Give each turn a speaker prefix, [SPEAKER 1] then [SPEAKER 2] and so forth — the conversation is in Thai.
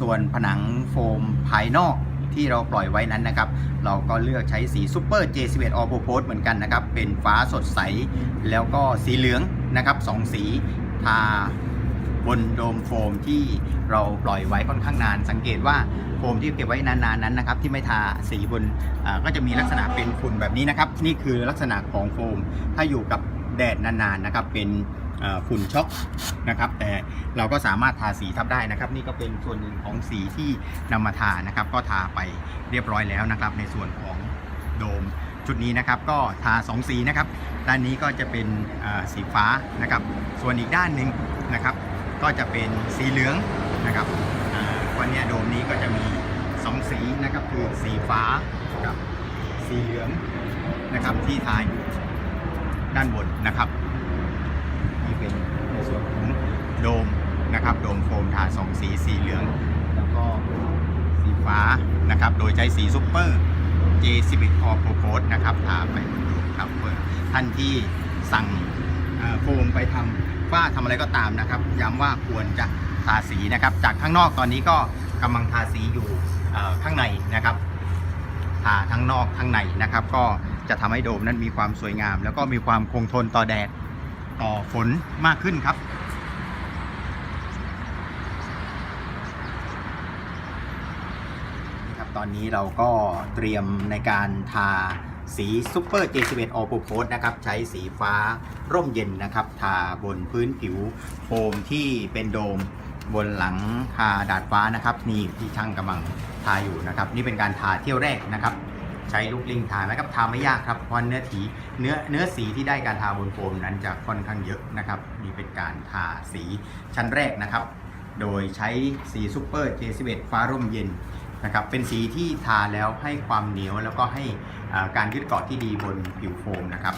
[SPEAKER 1] ส่วนผนังโฟมภายนอกที่เราปล่อยไว้นั้นนะครับ เราก็เลือกใช้สีซูเปอร์ J11 All Purpose เหมือนกันนะครับ เป็นฟ้าสดใส แล้วก็สีเหลืองนะครับสองสีทาบนโดมโฟมที่เราปล่อยไว้ค่อนข้างนาน สังเกตว่าโฟมที่เก็บไว้นานๆนั้นนะครับ ที่ไม่ทาสีบนก็จะมีลักษณะเป็นฝุ่นแบบนี้นะครับ นี่คือลักษณะของโฟม ถ้าอยู่กับแดดนานๆนะครับเป็น ฝุ่นช็อกนะครับ แต่เราก็สามารถทาสีทับได้นะครับ นี่ก็เป็นส่วนหนึ่งของสีที่นำมาทานะครับ ก็ทาไปเรียบร้อยแล้วนะครับ ในส่วนของโดมชุดนี้นะครับก็ทา 2 สีนะครับ ด้านนี้ก็จะเป็นสีฟ้านะครับ ส่วนอีกด้านหนึ่งนะครับ ก็จะเป็นสีเหลืองนะครับวันนี้โดมนี้ก็จะมี 2 สีนะครับคือสีฟ้ากับสีเหลืองนะครับที่ทาอยู่ด้านบนนะครับ นี่เป็นในส่วนของ โดมนะครับโดมโฟมทาสองสีสีเหลือง แล้วก็สีฟ้านะครับโดยใช้สีซุปเปอร์ J11 All Pro Coat นะครับทาไปบนโดมครับเพื่อท่านที่สั่งโฟมไปทำฝ้าทำอะไรก็ตามนะครับย้ำว่าควรจะทาสีนะครับ จากข้างนอกตอนนี้ก็กำลังทาสีอยู่ข้างในนะครับทาทั้งนอกทั้งในนะครับ ก็จะทำให้โดมนั้นมีความสวยงาม แล้วก็มีความคงทนต่อแดดต่อฝนมากขึ้นครับ ครับ ตอนนี้เราก็เตรียมในการทาสีซูเปอร์ J11 All Purpose นะครับ ใช้สีฟ้าร่มเย็นนะครับ ทาบนพื้นผิวโฟมที่เป็นโดมบนหลังคาดาดฟ้านะครับนี่ที่ช่างกำลังทาอยู่นะครับ นี่เป็นการทาเที่ยวแรกนะครับ ใช้ลูกลิงทานะครับทาไม่ยากครับเพราะเนื้อถีเนื้อเนื้อสีที่ได้การทาบนโฟมนั้นจะค่อนข้างเยอะนะครับ นี่เป็นการทาสีชั้นแรกนะครับ โดยใช้สีซูเปอร์ J11 ฟ้าร่มเย็น นะครับเป็นสีที่ทาแล้วให้ความเหนียวแล้วก็ให้การยึดเกาะที่ดีบนผิวโฟมนะครับ